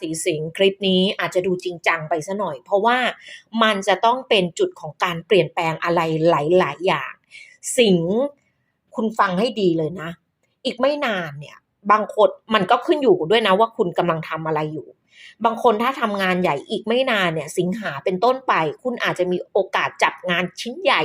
สีสิงห์คลิปนี้อาจจะดูจริงจังไปซะหน่อย เพราะว่ามันจะต้องเป็นจุดของการเปลี่ยนแปลงอะไรหลาย ๆ อย่าง สิงห์คุณฟังให้ดีเลยนะ อีกไม่นานเนี่ย บางคนมันก็ขึ้นอยู่ด้วยนะว่าคุณกำลังทำอะไรอยู่ บางคนถ้าทำงานใหญ่อีกไม่นานเนี่ยสิงหาเป็นต้นไป คุณอาจจะมีโอกาสจับงานชิ้นใหญ่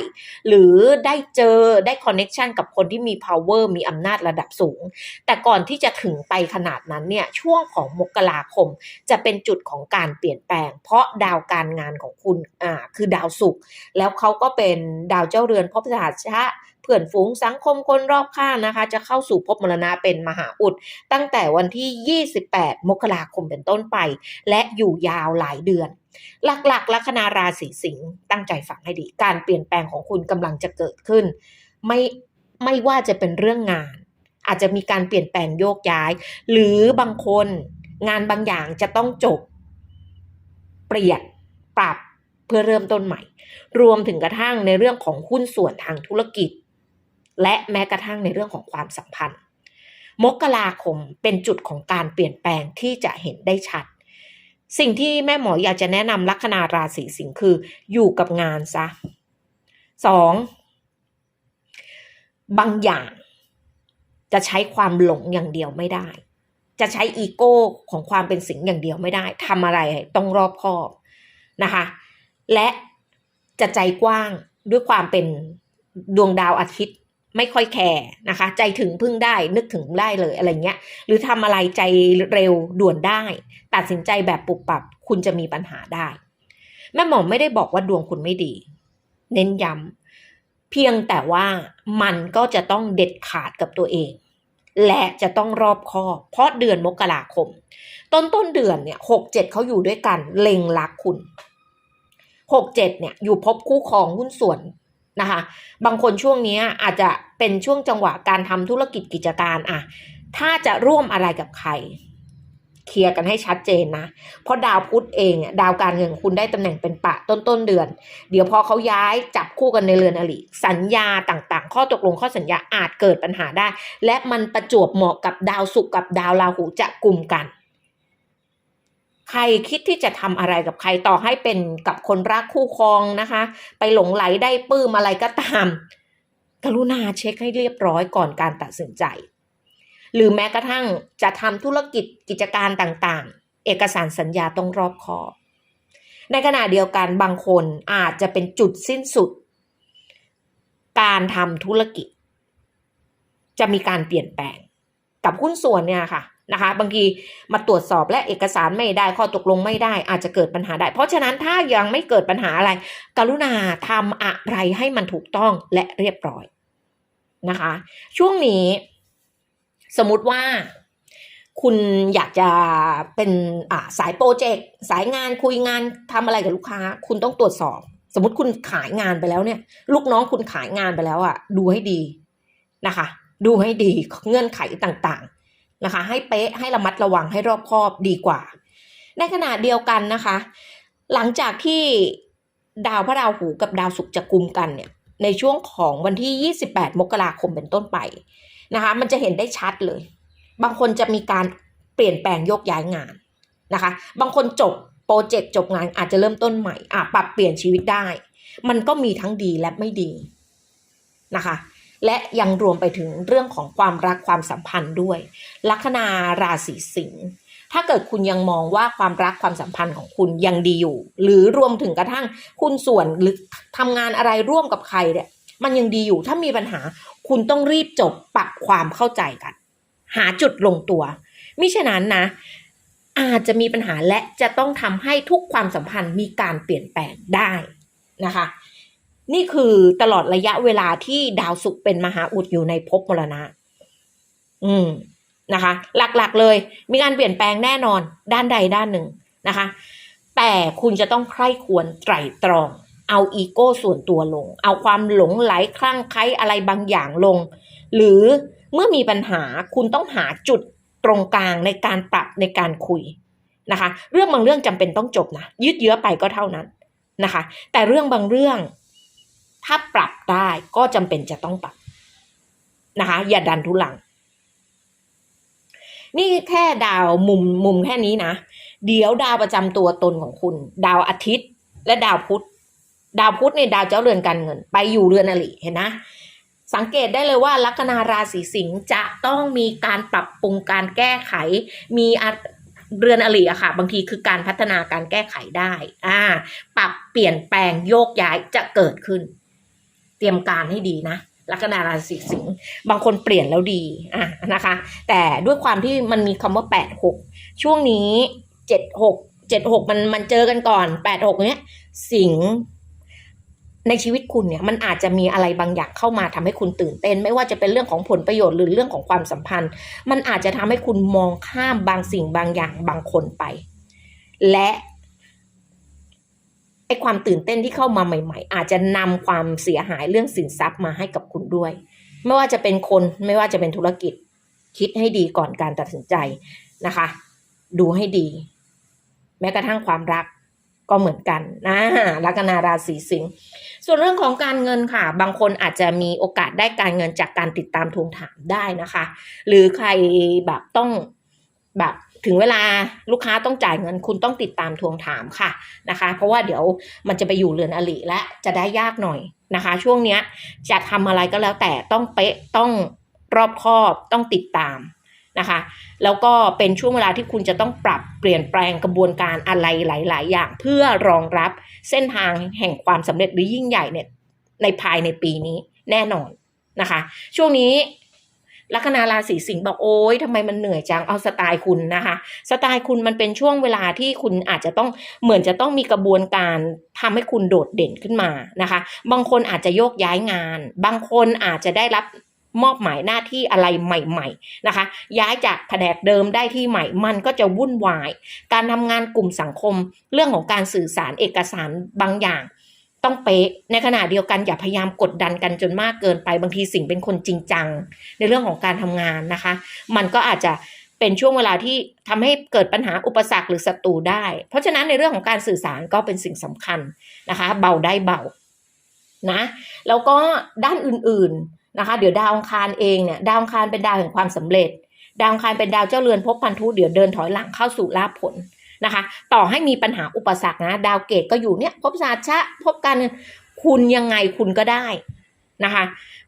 หรือได้เจอได้คอนเน็ชันกับคนที่มี power มีอำนาจระดับสูง แต่ก่อนที่จะถึงไปขนาดนั้นเนี่ยช่วงของมกราคมจะเป็นจุดของการเปลี่ยนแปลง เพราะดาวการงานของคุณอ่าคือดาวศุกร์แล้วเขาก็เป็นดาวเจ้าเรือนภพสหัสชะเพื่อนฝูงสังคมคนรอบข้างนะคะ จะเข้าสู่ภพมรณะเป็นมหาอุด ตั้งแต่วันที่ 28 มกราคมเป็นต้นไป และอยู่ยาวหลายเดือน หลักๆลัคนาราศีสิงห์ตั้งใจฟังให้ดี การเปลี่ยนแปลงของคุณกำลังจะเกิดขึ้น ไม่ไม่ว่าจะเป็นเรื่องงาน อาจจะมีการเปลี่ยนแปลงโยกย้าย หรือบางคนงานบางอย่างจะต้องจบ เปลี่ยนปรับเพื่อเริ่มต้นใหม่ รวมถึงกระทั่งในเรื่องของหุ้นส่วนทางธุรกิจ และแม้กระทั่งในเรื่องของความสัมพันธ์ มกราคมเป็นจุดของการเปลี่ยนแปลงที่จะเห็นได้ชัด สิ่งที่แม่หมออยากจะแนะนำลัคนาราศีสิงห์คือ อยู่กับงานซะสองบางอย่าง จะใช้ความหลงอย่างเดียวไม่ได้ จะใช้อีโก้ของความเป็นสิงอย่างเดียวไม่ได้ทำอะไรต้องรอบคอบนะคะ และจะใจกว้างด้วยความเป็นดวงดาวอาทิตย์ ไม่ค่อยแคร์นะคะ ใจถึงพึ่งได้นึกถึงได้เลยอะไรเงี้ย หรือทำอะไรใจเร็วด่วนได้ ตัดสินใจแบบปุบปับ คุณจะมีปัญหาได้ แม่หมอไม่ได้บอกว่าดวงคุณไม่ดี เน้นย้ำเพียงแต่ว่ามันก็จะต้องเด็ดขาดกับตัวเอง และจะต้องรอบคอบ เพราะเดือนมกราคม ต้นต้นเดือนเนี่ยหกเจ็ดเขาอยู่ด้วยกัน เล็งรักคุณหกเจ็ดเนี่ยอยู่พบคู่ครองหุ้นส่วน นะคะ บางคนช่วงนี้อาจจะเป็นช่วงจังหวะการทำธุรกิจกิจการอะถ้าจะร่วมอะไรกับใคร เคลียร์กันให้ชัดเจนนะ เพราะดาวพุธเองดาวการเงินของคุณได้ตำแหน่งเป็นปะต้นต้นเดือน เดี๋ยวพอเขาย้ายจับคู่กันในเรือนอริสัญญาต่างๆ ข้อตกลงข้อสัญญาอาจเกิดปัญหาได้ และมันประจวบเหมาะกับดาวศุกร์กับดาวราหูจะกลุ่มกัน ใครคิดที่จะทำอะไรกับใครต่อให้เป็นกับคนรักคู่ครองนะคะ ไปหลงไหลได้ปลื้มอะไรก็ตาม กรุณาเช็คให้เรียบร้อยก่อนการตัดสินใจ หรือแม้กระทั่งจะทำธุรกิจกิจการต่างๆ เอกสารสัญญาต้องรอบคอบ ในขณะเดียวกันบางคนอาจจะเป็นจุดสิ้นสุด การทำธุรกิจ จะมีการเปลี่ยนแปลง กับหุ้นส่วนเนี่ยค่ะ นะคะ บางทีมาตรวจสอบและเอกสารไม่ได้ข้อตกลงไม่ได้อาจจะเกิดปัญหาได้ เพราะฉะนั้นถ้ายังไม่เกิดปัญหาอะไร กรุณาทำอะไรให้มันถูกต้องและเรียบร้อยนะคะ ช่วงนี้ สมมติว่าคุณอยากจะเป็นาสายโปรเจกต์สายงานคุยงานทำอะไรกับลูกค้า คุณต้องตรวจสอบ สมมติคุณขายงานไปแล้วเนี่ย ลูกน้องคุณขายงานไปแล้วอะ ดูให้ดีนะคะ ดูให้ดีเงื่อนไขต่างๆ นะคะ ให้เป๊ะให้ระมัดระวังให้รอบคอบดีกว่า ในขณะเดียวกันนะคะ หลังจากที่ดาวพระราหูกับดาวศุกร์จะกุมกันเนี่ยในช่วงของวันที่ 28 มกราคมเป็นต้นไปนะคะ มันจะเห็นได้ชัดเลย บางคนจะมีการเปลี่ยนแปลงโยกย้ายงานนะคะ บางคนจบโปรเจกต์จบงานอาจจะเริ่มต้นใหม่อาจปรับเปลี่ยนชีวิตได้ มันก็มีทั้งดีและไม่ดีนะคะ และยังรวมไปถึงเรื่องของความรักความสัมพันธ์ด้วย ลัคนาราศีสิงห์ถ้าเกิดคุณยังมองว่าความรักความสัมพันธ์ของคุณยังดีอยู่ หรือรวมถึงกระทั่งคุณส่วนหรือทำงานอะไรร่วมกับใครเนี่ยมันยังดีอยู่ถ้ามีปัญหา คุณต้องรีบจบปรับความเข้าใจกัน หาจุดลงตัวมิฉะนั้นนะ อาจจะมีปัญหาและจะต้องทำให้ทุกความสัมพันธ์มีการเปลี่ยนแปลงได้นะคะ นี่คือตลอดระยะเวลาที่ดาวศุกร์เป็นมหาอุดอยู่ในภพมรณะ อืมนะคะ หลักๆเลย มีการเปลี่ยนแปลงแน่นอน ด้านใดด้านหนึ่งนะคะ แต่คุณจะต้องใคร่ควรไตร่ตรอง เอาอีโก้ส่วนตัวลง เอาความหลงไหลคลั่งไคล้อะไรบางอย่างลง หรือเมื่อมีปัญหาคุณต้องหาจุดตรงกลางในการปรับในการคุยนะคะ เรื่องบางเรื่องจำเป็นต้องจบนะยืดเยื้อไปก็เท่านั้นนะคะ แต่เรื่องบางเรื่อง ถ้าปรับได้ก็จำเป็นจะต้องปรับนะคะ อย่าดันทุลัง นี่แค่ดาวมุมมุมแค่นี้นะ เดี๋ยวดาวประจำตัวตนของคุณ ดาวอาทิตย์ และดาวพุธ ดาวพุธเนี่ยดาวเจ้าเรือนการเงิน ไปอยู่เรือนอริเห็นนะสังเกตได้เลยว่าลัคนาราศีสิงห์จะต้องมีการปรับปรุงการแก้ไข มีเรือนอริอะค่ะ บางทีคือการพัฒนาการแก้ไขได้ อ่า ปรับเปลี่ยนแปลงโยกย้ายจะเกิดขึ้น เตรียมการให้ดีนะลัคนาราศีสิงห์บางคนเปลี่ยนแล้วดีอะนะคะ แต่ด้วยความที่มันมีคำว่าแปดหกช่วงนี้เจ็ดหกเจ็ดหกมันมันเจอกันก่อนแปดหกเนี้ยสิงห์ในชีวิตคุณเนี่ยมันอาจจะมีอะไรบางอย่างเข้ามาทำให้คุณตื่นเต้น ไม่ว่าจะเป็นเรื่องของผลประโยชน์หรือเรื่องของความสัมพันธ์ มันอาจจะทำให้คุณมองข้ามบางสิ่งบางอย่างบางคนไป และ ไอความตื่นเต้นที่เข้ามาใหม่ ๆ อาจจะนำความเสียหายเรื่องสินทรัพย์มาให้กับคุณด้วย ไม่ว่าจะเป็นคนไม่ว่าจะเป็นธุรกิจ คิดให้ดีก่อนการตัดสินใจนะคะ ดูให้ดี แม้กระทั่งความรักก็เหมือนกันนะลัคนาราศีสิงห์ส่วนเรื่องของการเงินค่ะ บางคนอาจจะมีโอกาสได้การเงินจากการติดตามทวงถามได้นะคะ หรือใครแบบต้องแบบ ถึงเวลาลูกค้าต้องจ่ายเงินคุณต้องติดตามทวงถามค่ะนะคะ เพราะว่าเดี๋ยวมันจะไปอยู่เรือนอริและจะได้ยากหน่อยนะคะ ช่วงเนี้ยจะทำอะไรก็แล้วแต่ต้องเป๊ะต้องรอบคอบต้องติดตามนะคะ แล้วก็เป็นช่วงเวลาที่คุณจะต้องปรับเปลี่ยนแปลงกระบวนการอะไรหลาย ๆ อย่าง เพื่อรองรับเส้นทางแห่งความสำเร็จหรือยิ่งใหญ่เนี่ยในภายในปีนี้แน่นอนนะคะ ช่วงนี้ ลัคนาราศีสิงห์บอกโอ๊ยทำไมมันเหนื่อยจังเอาสไตล์คุณนะคะ สไตล์คุณมันเป็นช่วงเวลาที่คุณอาจจะต้องเหมือนจะต้องมีกระบวนการทำให้คุณโดดเด่นขึ้นมานะคะ บางคนอาจจะโยกย้ายงาน บางคนอาจจะได้รับมอบหมายหน้าที่อะไรใหม่ ๆนะคะ ย้ายจากแผนกเดิมได้ที่ใหม่ มันก็จะวุ่นวาย การทำงานกลุ่มสังคม เรื่องของการสื่อสารเอกสารบางอย่าง ต้องเป๊ะในขณะเดียวกันอย่าพยายามกดดันกันจนมากเกินไปบางทีสิ่งเป็นคนจริงจัง ในเรื่องของการทำงานนะคะ มันก็อาจจะเป็นช่วงเวลาที่ทำให้เกิดปัญหาอุปสรรคหรือศัตรูได้ เพราะฉะนั้นในเรื่องของการสื่อสารก็เป็นสิ่งสำคัญนะคะ เบาได้เบานะแล้วก็ด้านอื่นๆนะคะ เดี๋ยวดาวองคารเองเนี่ยดาวองคารเป็นดาวแห่งความสำเร็จ ดาวองคารเป็นดาวเจ้าเรือนภพพันธุเดี๋ยวเดินถอยหลังเข้าสู่ลาภผล นะคะ ต่อให้มีปัญหาอุปสรรคนะ ดาวเกตก็อยู่เนี่ยภพศาสตร์ชะภพการเงินคุณยังไงคุณก็ได้นะคะ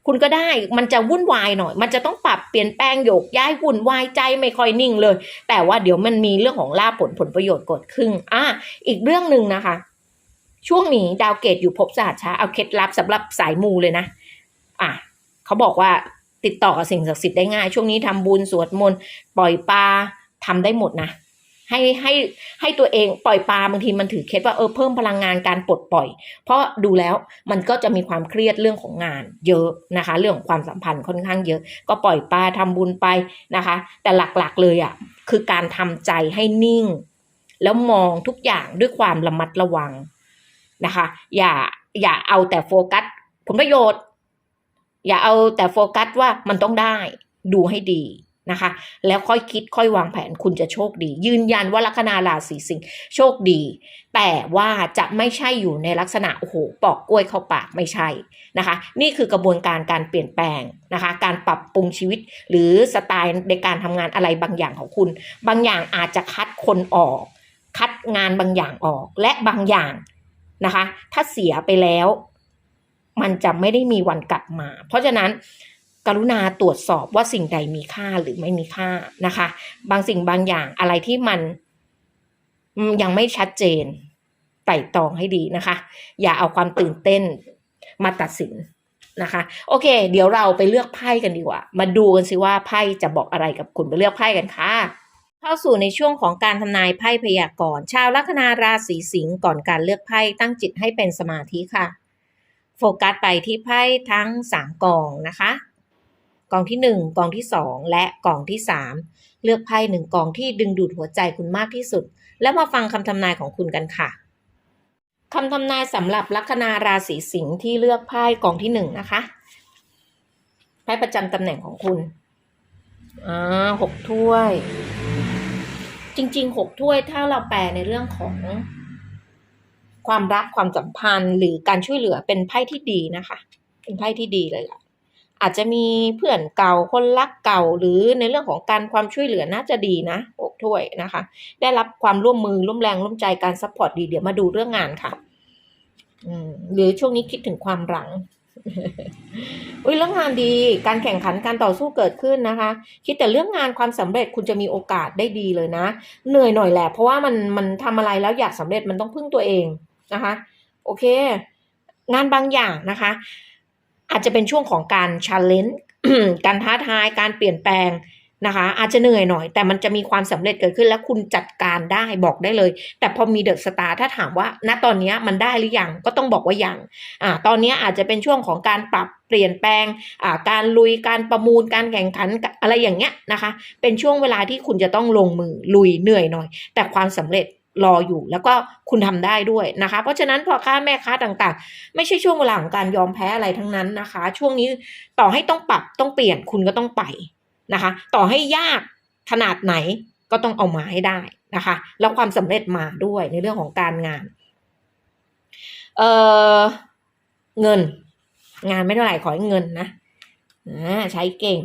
คุณก็ได้มันจะวุ่นวายหน่อย มันจะต้องปรับเปลี่ยนแปลงโยกย้ายวุ่นวายใจไม่ค่อยนิ่งเลย แต่ว่าเดี๋ยวมันมีเรื่องของลาผลผลประโยชน์กดขึ้นอะอีกเรื่องหนึ่งนะคะ ช่วงนี้ดาวเกตอยู่ภพศาสร์ช้าเอาเคล็ดลับสำหรับสายมูเลยนะอะเขาบอกว่าติดต่อกับสิ่งศักดิ์สิทธิ์ได้ง่าย ช่วงนี้ทำบุญสวดมนต์ปล่อยปลาทำได้หมดนะ ให้ให้ให้ตัวเองปล่อยปลาบางทีมันถือเคล็ดว่าเออเพิ่มพลังงานการปลดปล่อย เพราะดูแล้วมันก็จะมีความเครียดเรื่องของงานเยอะนะคะ เรื่องของความสัมพันธ์ค่อนข้างเยอะ ก็ปล่อยปลาทำบุญไปนะคะ แต่หลักๆเลยอะคือการทำใจให้นิ่ง แล้วมองทุกอย่างด้วยความระมัดระวังนะคะ อย่าอย่าเอาแต่โฟกัสผลประโยชน์ อย่าเอาแต่โฟกัสว่ามันต้องได้ดูให้ดี นะคะ แล้วค่อยคิดค่อยวางแผนคุณจะโชคดี ยืนยันว่าลัคนาราศีสิงห์โชคดี แต่ว่าจะไม่ใช่อยู่ในลักษณะโอ้โหปอกกล้วยเข้าปากไม่ใช่นะคะ นี่คือกระบวนการการเปลี่ยนแปลงนะคะ การปรับปรุงชีวิตหรือสไตล์ในการทำงานอะไรบางอย่างของคุณ บางอย่างอาจจะคัดคนออก คัดงานบางอย่างออกและบางอย่างนะคะ ถ้าเสียไปแล้ว มันจะไม่ได้มีวันกลับมา เพราะฉะนั้น กรุณาตรวจสอบว่าสิ่งใดมีค่าหรือไม่มีค่านะคะ บางสิ่งบางอย่างอะไรที่มันยังไม่ชัดเจนไต่ตองให้ดีนะคะ อย่าเอาความตื่นเต้นมาตัดสินนะคะ โอเค เดี๋ยวเราไปเลือกไพ่กันดีกว่า มาดูกันสิว่าไพ่จะบอกอะไรกับคุณไปเลือกไพ่กันค่ะเข้าสู่ในช่วงของการทำนายไพ่พยากรณ์ชาวลัคนาราศีสิงห์ก่อนการเลือกไพ่ตั้งจิตให้เป็นสมาธิค่ะ โฟกัสไปที่ไพ่ทั้งสามกองนะคะ กองที่หนึ่งกองที่สองและกองที่สามเลือกไพ่หนึ่งกองที่ดึงดูดหัวใจคุณมากที่สุด แล้วมาฟังคำทำนายของคุณกันค่ะคำทำนายสำหรับลัคนาราศีสิงห์ที่เลือกไพ่กองที่หนึ่งนะคะไพ่ประจำตำแหน่งของคุณอ่าหกถ้วย จริงๆหกถ้วยถ้าเราแปลในเรื่องของความรักความสัมพันธ์หรือการช่วยเหลือเป็นไพ่ที่ดีนะคะ เป็นไพ่ที่ดีเลยล่ะ อาจจะมีเพื่อนเก่าคนรักเก่าหรือในเรื่องของการความช่วยเหลือน่าจะดีนะหกถ้วยนะคะ ได้รับความร่วมมือร่วมแรงร่วมใจการซัพพอร์ตดีเดี๋ยวมาดูเรื่องงานค่ะหรือช่วงนี้คิดถึงความหลังอุ้ยเรื่องงานดี การแข่งขันการต่อสู้เกิดขึ้นนะคะ คิดแต่เรื่องงานความสำเร็จคุณจะมีโอกาสได้ดีเลยนะ เหนื่อยหน่อยแหละเพราะว่ามันมันทำอะไรแล้วอยากสำเร็จมันต้องพึ่งตัวเองนะคะ โอเค งานบางอย่างนะคะ อาจจะเป็นช่วงของการ challenge การท้าทายการเปลี่ยนแปลงนะคะ อาจจะเหนื่อยหน่อย แต่มันจะมีความสำเร็จเกิดขึ้น แล้วคุณจัดการได้บอกได้เลย แต่พอมีเดอะสตาร์ถ้าถามว่า ณตอนนี้มันได้หรือยังก็ต้องบอกว่ายังอ่าตอนนี้อาจจะเป็นช่วงของการปรับเปลี่ยนแปลงอ่าการลุยการประมูลการแข่งขันอะไรอย่างเงี้ยนะคะ เป็นช่วงเวลาที่คุณจะต้องลงมือลุยเหนื่อยหน่อย แต่ความสำเร็จ รออยู่แล้วก็คุณทำได้ด้วยนะคะ เพราะฉะนั้นพ่อค้าแม่ค้าต่างๆ ไม่ใช่ช่วงเวลาของการยอมแพ้อะไรทั้งนั้นนะคะ ช่วงนี้ต่อให้ต้องปรับต้องเปลี่ยนคุณก็ต้องไปนะคะ ต่อให้ยากขนาดไหนก็ต้องเอามาให้ได้นะคะ แล้วความสำเร็จมาด้วยในเรื่องของการงาน เออเงิน งานไม่เท่าไหร่ขอให้เงินนะอ่าใช้เก่ง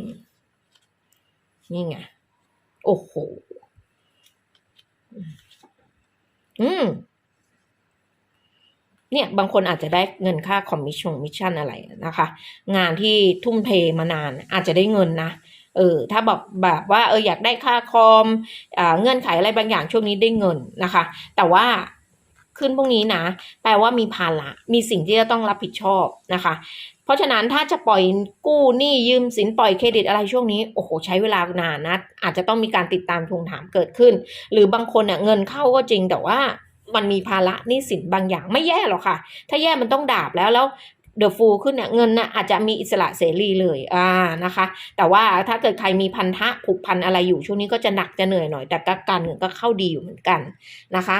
นี่ไง โอ้โห อืม เนี่ยบางคนอาจจะได้เงินค่าคอมมิชชั่นมิชชั่นอะไรนะคะ งานที่ทุ่มเทมานานอาจจะได้เงินนะเออถ้าแบบแบบว่าเอออยากได้ค่าคอมอ่าเงื่อนไขอะไรบางอย่างช่วงนี้ได้เงินนะคะ แต่ว่าขึ้นพวกนี้นะแปลว่ามีภาระมีสิ่งที่จะต้องรับผิดชอบนะคะ เพราะฉะนั้นถ้าจะปล่อยกู้หนี้ยืมสินปล่อยเครดิตอะไรช่วงนี้โอ้โหใช้เวลานานนะ อาจจะต้องมีการติดตามทวงถามเกิดขึ้น หรือบางคนเนี่ยเงินเข้าก็จริงแต่ว่ามันมีภาระหนี้สินบางอย่างไม่แย่หรอกค่ะ ถ้าแย่มันต้องดาบแล้วแล้วเดอะฟูขึ้นเนี่ยเงินน่ะอาจจะมีอิสระเสรีเลยอ่านะคะ แต่ว่าถ้าเกิดใครมีพันธะผูกพันอะไรอยู่ช่วงนี้ก็จะหนักจะเหนื่อยหน่อย แต่การเงินก็เข้าดีอยู่เหมือนกันนะคะ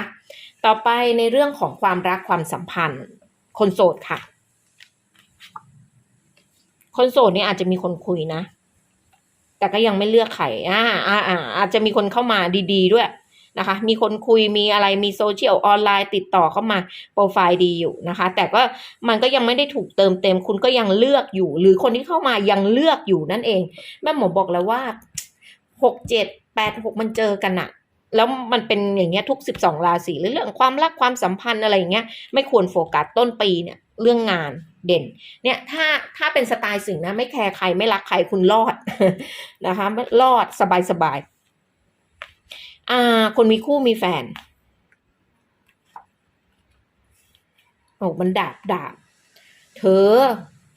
ต่อไปในเรื่องของความรักความสัมพันธ์ คนโสดค่ะ คนโสดเนี่ยอาจจะมีคนคุยนะ แต่ก็ยังไม่เลือกใครอ่าอ่าอ่าอาจจะมีคนเข้ามาดีๆด้วยนะคะ มีคนคุยมีอะไรมีโซเชียลออนไลน์ติดต่อเข้ามาโปรไฟล์ดีอยู่นะคะ แต่ก็มันก็ยังไม่ได้ถูกเติมเต็ม คุณก็ยังเลือกอยู่ หรือคนที่เข้ามายังเลือกอยู่นั่นเอง แม่หมอบอกแล้วว่าหกเจ็ดแปดหกมันเจอกันอะแล้วมันเป็นอย่างเงี้ยทุกสิบสองราศีหรือเรื่องความรักความสัมพันธ์อะไรอย่างเงี้ยไม่ควรโฟกัสต้นปีเนี่ยเรื่องงาน เด่น เนี่ยถ้าถ้าเป็นสไตล์สิงนะไม่แคร์ใครไม่รักใครคุณรอดนะคะรอดสบายสบายอ่า คนมีคู่มีแฟนโอ้มันดาบดาบเธอ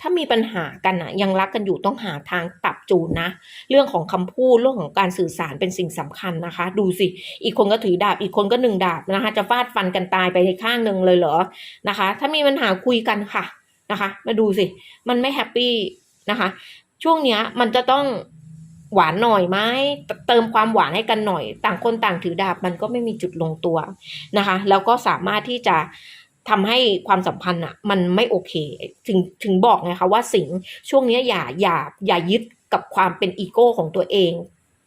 ถ้ามีปัญหากันอะยังรักกันอยู่ต้องหาทางปรับจูนนะ เรื่องของคำพูดเรื่องของการสื่อสารเป็นสิ่งสำคัญนะคะ ดูสิ อีกคนก็ถือดาบอีกคนก็หนึ่งดาบนะคะ จะฟาดฟันกันตายไปในข้างหนึ่งเลยเหรอนะคะ ถ้ามีปัญหาคุยกันค่ะ นะคะ มาดูสิ มันไม่แฮปปี้นะคะ ช่วงเนี้ยมันจะต้องหวานหน่อยไหมเติมความหวานให้กันหน่อย ต่างคนต่างถือดาบมันก็ไม่มีจุดลงตัวนะคะ แล้วก็สามารถที่จะทำให้ความสัมพันธ์อะ มันไม่โอเค ถึงถึงบอกไงคะว่าสิงช่วงเนี้ยอย่าอย่าอย่ายึดกับความเป็นอีโก้ของตัวเอง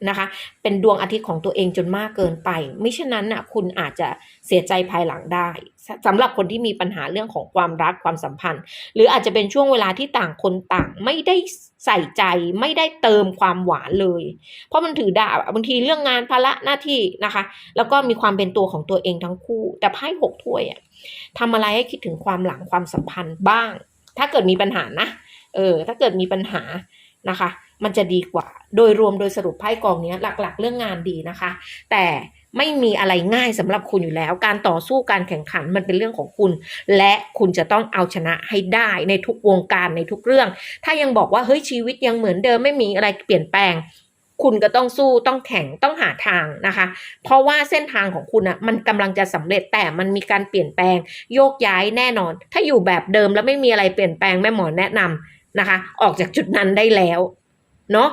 นะคะ เป็นดวงอาทิตย์ของตัวเองจนมากเกินไป ไม่เช่นนั้นน่ะคุณอาจจะเสียใจภายหลังได้สสำหรับคนที่มีปัญหาเรื่องของความรักความสัมพันธ์ หรืออาจจะเป็นช่วงเวลาที่ต่างคนต่างไม่ได้ใส่ใจไม่ได้เติมความหวานเลย เพราะมันถือดาบบางทีเรื่องงานภาระหน้าที่นะคะ แล้วก็มีความเป็นตัวของตัวเองทั้งคู่ แต่ไพ่หกถ้วยอะทำอะไรให้คิดถึงความหลังความสัมพันธ์บ้าง ถ้าเกิดมีปัญหานะเออถ้าเกิดมีปัญหา นะคะ มันจะดีกว่า โดยรวมโดยสรุปไพ่กองนี้หลักๆ เรื่องงานดีนะคะ แต่ไม่มีอะไรง่ายสำหรับคุณอยู่แล้ว การต่อสู้การแข่งขันมันเป็นเรื่องของคุณ และคุณจะต้องเอาชนะให้ได้ในทุกวงการในทุกเรื่อง ถ้ายังบอกว่าเฮ้ยชีวิตยังเหมือนเดิมไม่มีอะไรเปลี่ยนแปลง คุณก็ต้องสู้ต้องแข่งต้องหาทางนะคะ เพราะว่าเส้นทางของคุณอะมันกำลังจะสำเร็จแต่มันมีการเปลี่ยนแปลง โยกย้ายแน่นอน ถ้าอยู่แบบเดิมแล้วไม่มีอะไรเปลี่ยนแปลงแม่หมอแนะนำ นะคะ ออกจากจุดนั้นได้แล้วเนาะ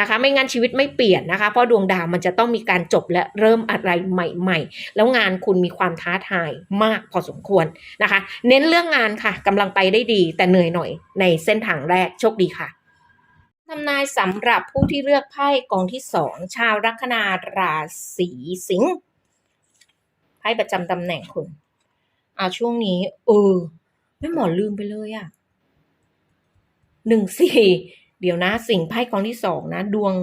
นะคะ ไม่งั้นชีวิตไม่เปลี่ยนนะคะ เพราะดวงดาวมันจะต้องมีการจบและเริ่มอะไรใหม่ ๆ แล้วงานคุณมีความท้าทายมากพอสมควรนะคะ เน้นเรื่องงานค่ะกำลังไปได้ดี แต่เหนื่อยหน่อยในเส้นทางแรกโชคดีค่ะทำนายสำหรับผู้ที่เลือกไพ่กองที่สองชาวลัคนาราศีสิงห์ไพ่ประจำตำแหน่งคุณ อ่าช่วงนี้ เออแม่หมอลืมไปเลยอะ หนึ่งสี่เดี๋ยวนะ สิ่งไพ่กองที่สองนะ ดวง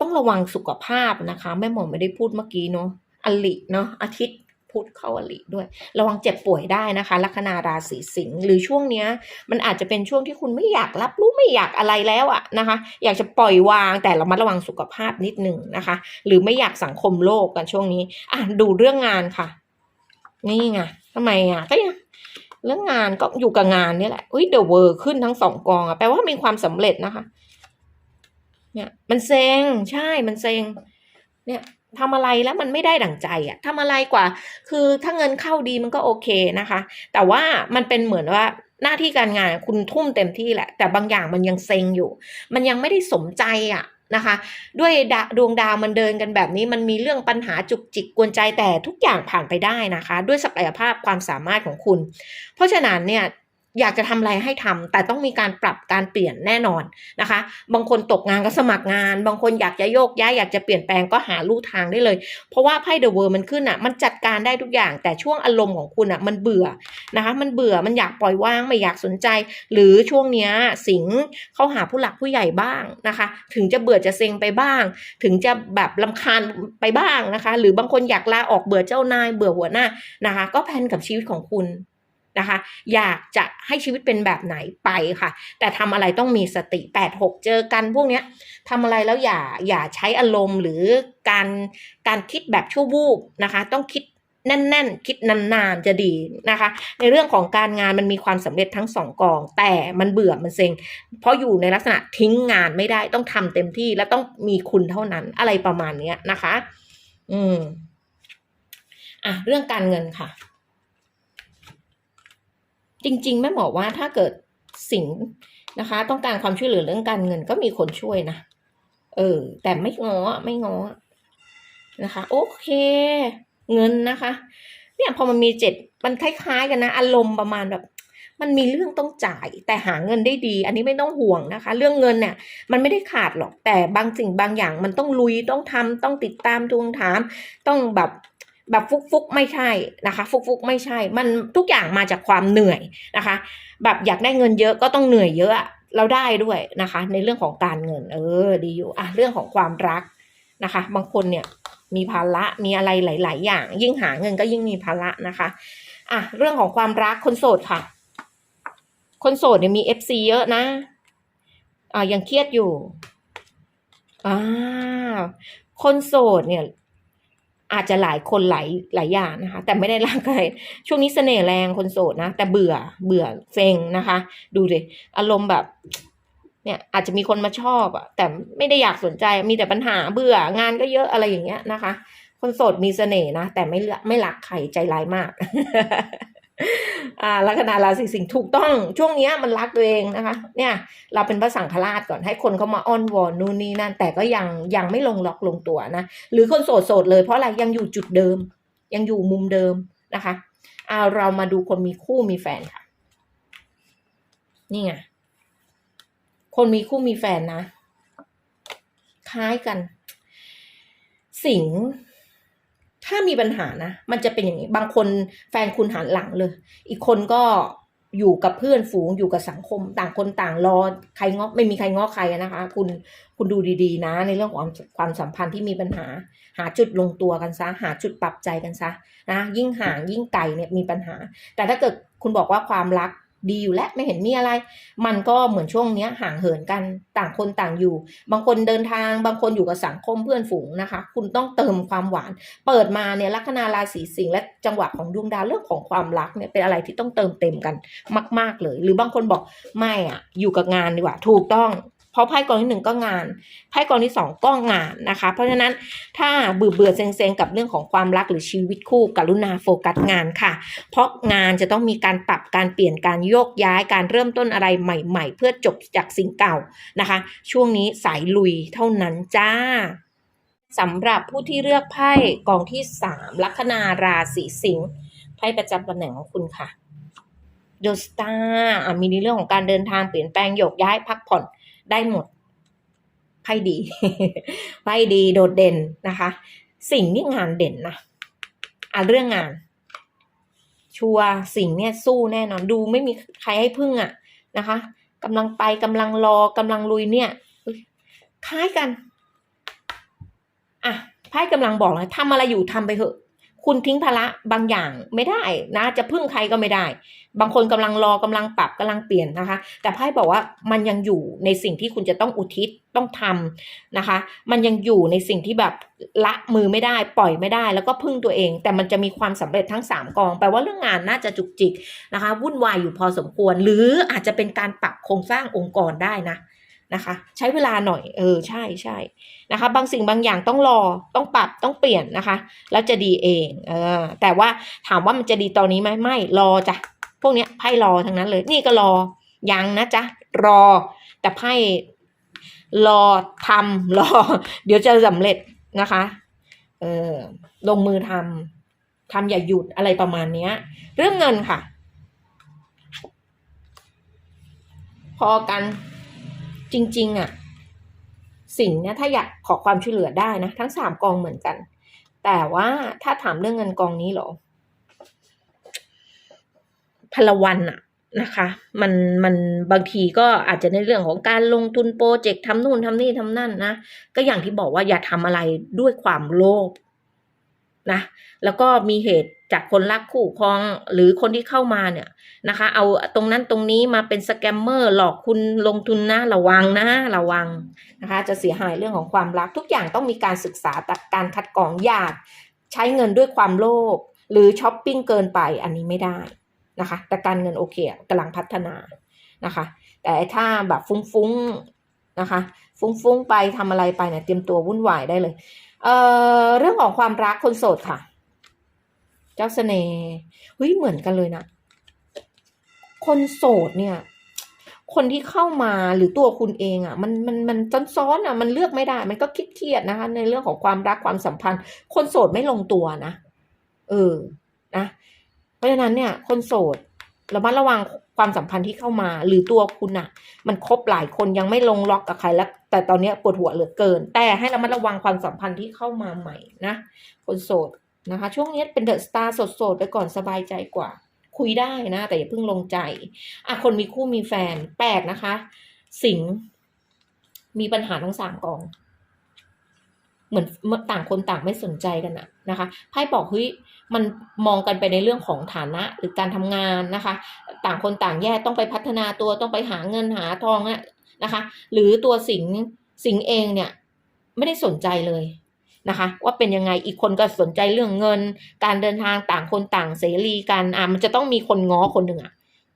ต้องระวังสุขภาพนะคะ แม่หมอไม่ได้พูดเมื่อกี้เนาะอลิเนาะอาทิตย์พูดเข้าอลิด้วย ระวังเจ็บป่วยได้นะคะ ลัคนาราศีสิงห์หรือช่วงเนี้ย มันอาจจะเป็นช่วงที่คุณไม่อยากรับรู้ไม่อยากอะไรแล้วอะนะคะ อยากจะปล่อยวางแต่ระมัดระวังสุขภาพนิดหนึ่งนะคะ หรือไม่อยากสังคมโลกกันช่วงนี้ อะดูเรื่องงานค่ะ นี่ไงทำไมอะก็ยัง เรื่องงานก็อยู่กับงานนี่แหละอุ้ยเดอะเวอร์ขึ้นทั้งสองกองอะแปลว่ามีความสำเร็จนะคะ เนี่ยมันเซ็งใช่มันเซ็งเนี่ยทำอะไรแล้วมันไม่ได้ดั่งใจอะทำอะไรกว่า คือถ้าเงินเข้าดีมันก็โอเคนะคะ แต่ว่ามันเป็นเหมือนว่าหน้าที่การงานคุณทุ่มเต็มที่แหละ แต่บางอย่างมันยังเซ็งอยู่ มันยังไม่ได้สมใจอะ นะคะ ด้วยดดวงดาวมันเดินกันแบบนี้ มันมีเรื่องปัญหาจุกจิกกวนใจแต่ทุกอย่างผ่านไปได้นะคะ ด้วยศักยภาพความสามารถของคุณ เพราะฉะนั้นเนี่ย อยากจะทำอะไรให้ทำแต่ต้องมีการปรับการเปลี่ยนแน่นอนนะคะ บางคนตกงานก็สมัครงาน บางคนอยากจะโยกย้ายอยากจะเปลี่ยนแปลงก็หาลู่ทางได้เลย เพราะว่าไพ่เดอะเวิร์มันขึ้นอะ มันจัดการได้ทุกอย่าง แต่ช่วงอารมณ์ของคุณอะมันเบื่อนะคะ มันเบื่อมันอยากปล่อยว่างไม่อยากสนใจ หรือช่วงเนี้ยสิงเข้าหาผู้หลักผู้ใหญ่บ้างนะคะ ถึงจะเบื่อจะเซ็งไปบ้าง ถึงจะแบบลำคาญไปบ้างนะคะ หรือบางคนอยากลาออกเบื่อเจ้านายเบื่อหัวหน้านะคะ ก็แพนกับชีวิตของคุณ นะคะ อยากจะให้ชีวิตเป็นแบบไหนไปค่ะ แต่ทำอะไรต้องมีสติแปดหกเจอกันพวกเนี้ยทำอะไรแล้วอย่าอย่าใช้อารมณ์หรือการการคิดแบบชั่ววูบนะคะ ต้องคิดแน่น ๆ คิดนาน ๆ จะดีนะคะ ในเรื่องของการงานมันมีความสำเร็จทั้งสองกอง แต่มันเบื่อมันเซ็ง เพราะอยู่ในลักษณะทิ้งงานไม่ได้ต้องทำเต็มที่และต้องมีคุณเท่านั้นอะไรประมาณเนี้ยนะคะ อืม อะ เรื่องการเงินค่ะ จริงๆแม่หมอว่าถ้าเกิดสิงนะคะ ต้องการความช่วยเหลือเรื่องการเงินก็มีคนช่วยนะเออ แต่ไม่งอไม่งอนะคะ โอเค เงินนะคะ เนี่ยพอมันมีเจ็ดมันคล้ายๆกันนะ อารมณ์ประมาณแบบ มันมีเรื่องต้องจ่าย แต่หาเงินได้ดี อันนี้ไม่ต้องห่วงนะคะ เรื่องเงินเนี่ย มันไม่ได้ขาดหรอกแต่บางสิ่งบางอย่างมันต้องลุยต้องทำต้องติดตามทวงถาม ต้องแบบ แบบฟุกฟุกไม่ใช่นะคะ ฟุกฟุกไม่ใช่ มันทุกอย่างมาจากความเหนื่อยนะคะ แบบอยากได้เงินเยอะก็ต้องเหนื่อยเยอะอะเราได้ด้วยนะคะ ในเรื่องของการเงิน เออดีอยู่อะเรื่องของความรักนะคะ บางคนเนี่ยมีภาระมีอะไรหลาย ๆ อย่าง ยิ่งหาเงินก็ยิ่งมีภาระนะคะอะเรื่องของความรักคนโสดค่ะ คนโสดเนี่ยมีเอฟซีเยอะนะอ่ายังเครียดอยู่อ่าคนโสดเนี่ย อาจจะหลายคนหลายหลายอย่างนะคะ แต่ไม่ได้ร่างกายช่วงนี้เสน่ห์แรงคนโสดนะ แต่เบื่อเบื่อเซ็งนะคะ ดูดิอารมณ์แบบ เนี่ยอาจจะมีคนมาชอบอะแต่ไม่ได้อยากสนใจมีแต่ปัญหาเบื่องานก็เยอะอะไรอย่างเงี้ยนะคะ คนโสดมีเสน่ห์นะแต่ไม่ไม่รักใครใจร้ายมาก อ่าลัคนาราศีสิงห์ถูกต้องช่วงนี้มันรักตัวเองนะคะ เนี่ย เราเป็นพระสังฆราชก่อนให้คนเขามาอ้อนวอนนู่นนี่นั่น แต่ก็ยังยังไม่ลงล็อกลงตัวนะ หรือคนโสดโสดเลยเพราะอะไรยังอยู่จุดเดิม ยังอยู่มุมเดิมนะคะเอาเรามาดูคนมีคู่มีแฟนค่ะ นี่ไงคนมีคู่มีแฟนนะ คล้ายกัน สิงห์ ถ้ามีปัญหานะ มันจะเป็นอย่างนี้ บางคนแฟนคุณหันหลังเลย อีกคนก็อยู่กับเพื่อนฝูงอยู่กับสังคม ต่างคนต่างรอใครง้อไม่มีใครง้อใครนะคะ คุณคุณดูดีๆ นะ ในเรื่องของความสัมพันธ์ที่มีปัญหา หาจุดลงตัวกันซะ หาจุดปรับใจกันซะนะยิ่งห่างยิ่งไกลเนี่ยมีปัญหา แต่ถ้าเกิดคุณบอกว่าความรัก ดีอยู่แล้วไม่เห็นมีอะไร มันก็เหมือนช่วงเนี้ยห่างเหินกันต่างคนต่างอยู่ บางคนเดินทางบางคนอยู่กับสังคมเพื่อนฝูงนะคะ คุณต้องเติมความหวาน เปิดมาเนี่ยลัคนาราศีสิงห์และจังหวะของดวงดาวเรื่องของความรักเนี่ยเป็นอะไรที่ต้องเติมเต็มกันมาก ๆเลย หรือบางคนบอกไม่อะอยู่กับงานดีกว่าถูกต้อง เพราะไพ่กองที่หนึ่งก็งานไพ่กองที่สองก็งานนะคะ เพราะฉะนั้นถ้าเบื่อเบื่อเซ็งๆกับเรื่องของความรักหรือชีวิตคู่กรุณาโฟกัสงานค่ะ เพราะงานจะต้องมีการปรับการเปลี่ยนการโยกย้ายการเริ่มต้นอะไรใหม่ ๆ เพื่อจบจากสิ่งเก่านะคะ ช่วงนี้สายลุยเท่านั้นจ้าสำหรับผู้ที่เลือกไพ่กองที่สามลัคนาราศีสิงห์ไพ่ประจำตำแหน่งของคุณค่ะโดสตาอะมีในเรื่องของการเดินทางเปลี่ยนแปลงโยกย้ายพักผ่อน ได้หมดไพ่ดีไพ่ดีโดดเด่นนะคะ สิ่งนี่งานเด่นนะอะเรื่องงาน ชัวร์สิ่งเนี่ยสู้แน่นอนดูไม่มีใครให้พึ่งอะนะคะกำลังไปกำลังรอกำลังลุยเนี้ยคล้ายกันอะไพ่กำลังบอกเลยทำอะไรอยู่ทำไปเถอะ คุณทิ้งภาระบางอย่างไม่ได้นะ จะพึ่งใครก็ไม่ได้ บางคนกำลังรอกำลังปรับกำลังเปลี่ยนนะคะ แต่ไพ่บอกว่ามันยังอยู่ในสิ่งที่คุณจะต้องอุทิศต้องทำนะคะ มันยังอยู่ในสิ่งที่แบบละมือไม่ได้ ปล่อยไม่ได้ แล้วก็พึ่งตัวเอง แต่มันจะมีความสำเร็จทั้งสามกองแปลว่าเรื่องงานน่าจะจุกจิกนะคะ วุ่นวายอยู่พอสมควร หรืออาจจะเป็นการปรับโครงสร้างองค์กรได้นะ นะคะ ใช้เวลาหน่อยเออใช่ใช่นะคะ บางสิ่งบางอย่างต้องรอต้องปรับต้องเปลี่ยนนะคะ แล้วจะดีเองเออแต่ว่าถามว่ามันจะดีตอนนี้ไหมไม่รอจ้ะพวกเนี้ยไพ่รอทั้งนั้นเลย นี่ก็รอยังนะจ๊ะรอ แต่ไพ่รอทำรอ เดี๋ยวจะสำเร็จนะคะเออลงมือทำทำอย่าหยุดอะไรประมาณเนี้ยเรื่องเงินค่ะ พอกัน จริง ๆอะสิ่งเนี้ยถ้าอยากขอความช่วยเหลือได้นะทั้งสามกองเหมือนกัน แต่ว่าถ้าถามเรื่องเงินกองนี้เหรอพลวันอะนะคะมันมันบางทีก็อาจจะในเรื่องของการลงทุนโปรเจกต์ทำนู่นทำนี่ทำนั่นนะก็อย่างที่บอกว่าอย่าทำอะไรด้วยความโลภ นะแล้วก็มีเหตุจากคนรักคู่ครองหรือคนที่เข้ามาเนี่ยนะคะ เอาตรงนั้นตรงนี้มาเป็นสแกมเมอร์หลอกคุณลงทุนนะระวังนะระวังนะคะ จะเสียหายเรื่องของความรักทุกอย่างต้องมีการศึกษาตัดการคัดกรองอยากใช้เงินด้วยความโลภหรือช้อปปิ้งเกินไปอันนี้ไม่ได้นะคะ แต่การเงินโอเคกำลังพัฒนานะคะ แต่ถ้าแบบฟุ้งๆนะคะ ฟุ้งๆไปทำอะไรไปเนี่ยเตรียมตัววุ่นวายได้เลย เอ่อเรื่องของความรักคนโสดค่ะ เจ้าเสน่ห์เฮ้ยเหมือนกันเลยนะ คนโสดเนี่ย คนที่เข้ามาหรือตัวคุณเองอะ่ะ มันมันมันซ้อนๆอะ มันเลือกไม่ได้ มันก็คิดเครียดนะคะ ในเรื่องของความรักความสัมพันธ์ คนโสดไม่ลงตัวนะเออนะเพราะฉะนั้นเนี่ย คนโสดระมัดระวัง ความสัมพันธ์ที่เข้ามา หรือตัวคุณอะมันคบหลายคนยังไม่ลงล็อกกับใครแล้ว แต่ตอนนี้ปวดหัวเหลือเกิน แต่ให้ระมัดระวังความสัมพันธ์ที่เข้ามาใหม่นะ คนโสดนะคะ ช่วงนี้เป็นเดอะสตาร์โสดๆไปก่อนสบายใจกว่า คุยได้นะ แต่อย่าเพิ่งลงใจอะคนมีคู่มีแฟนแปลกนะคะ สิงมีปัญหาทั้งสามกอง เหมือนต่างคนต่างไม่สนใจกันอะนะคะไพ่บอกเฮ้ยมันมองกันไปในเรื่องของฐานะหรือการทำงานนะคะ ต่างคนต่างแยกต้องไปพัฒนาตัวต้องไปหาเงินหาทองอะนะคะ หรือตัวสิงสิงเองเนี่ยไม่ได้สนใจเลยนะคะ ว่าเป็นยังไงอีกคนก็สนใจเรื่องเงิน การเดินทางต่างคนต่างเสรีกันอะมันจะต้องมีคนง้อคนหนึ่งอะ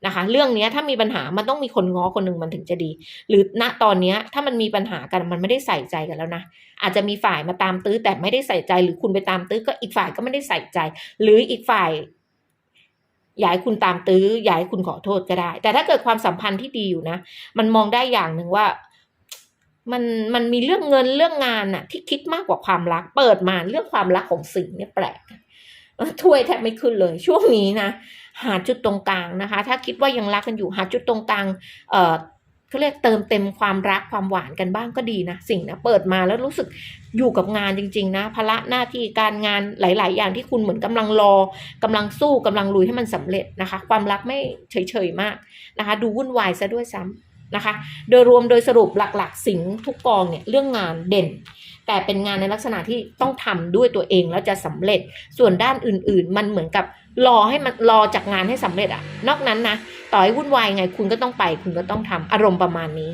นะคะ เรื่องนี้ถ้ามีปัญหามันต้องมีคนง้อคนหนึ่งมันถึงจะดี หรือณตอนนี้ถ้ามันมีปัญหากันมันไม่ได้ใส่ใจกันแล้วนะอาจจะมีฝ่ายมาตามตื้อแต่ไม่ได้ใส่ใจ หรือคุณไปตามตื้อก็อีกฝ่ายก็ไม่ได้ใส่ใจ หรืออีกฝ่ายอยากให้คุณตามตื้ออยากให้คุณขอโทษก็ได้ แต่ถ้าเกิดความสัมพันธ์ที่ดีอยู่นะ มันมองได้อย่างหนึ่งว่า มันมันมีเรื่องเงินเรื่องงานน่ะที่คิดมากกว่าความรัก เปิดมาเรื่องความรักของสิ่งเนี่ยแปลก ถ้วยแทบไม่ขึ้นเลย ช่วงนี้นะ หาจุดตรงกลางนะคะ ถ้าคิดว่ายังรักกันอยู่หาจุดตรงกลางเอ่อเขาเรียกเติมเต็มความรักความหวานกันบ้างก็ดีนะ สิ่งนะเปิดมาแล้วรู้สึกอยู่กับงานจริง ๆ นะภาระหน้าที่การงานหลาย ๆ อย่างที่คุณเหมือนกำลังรอกำลังสู้กำลังลุยให้มันสำเร็จนะคะ ความรักไม่เฉย ๆ มากนะคะ ดูวุ่นวายซะด้วยซ้ำนะคะ โดยรวมโดยสรุปหลัก ๆ สิ่งทุกกองเนี่ยเรื่องงานเด่น แต่เป็นงานในลักษณะที่ต้องทำด้วยตัวเองแล้วจะสำเร็จ ส่วนด้านอื่นๆ มันเหมือนกับรอให้มันรอจากงานให้สำเร็จอะนอกนั้นนะต่อให้วุ่นวายไงคุณก็ต้องไป คุณก็ต้องทำอารมณ์ประมาณนี้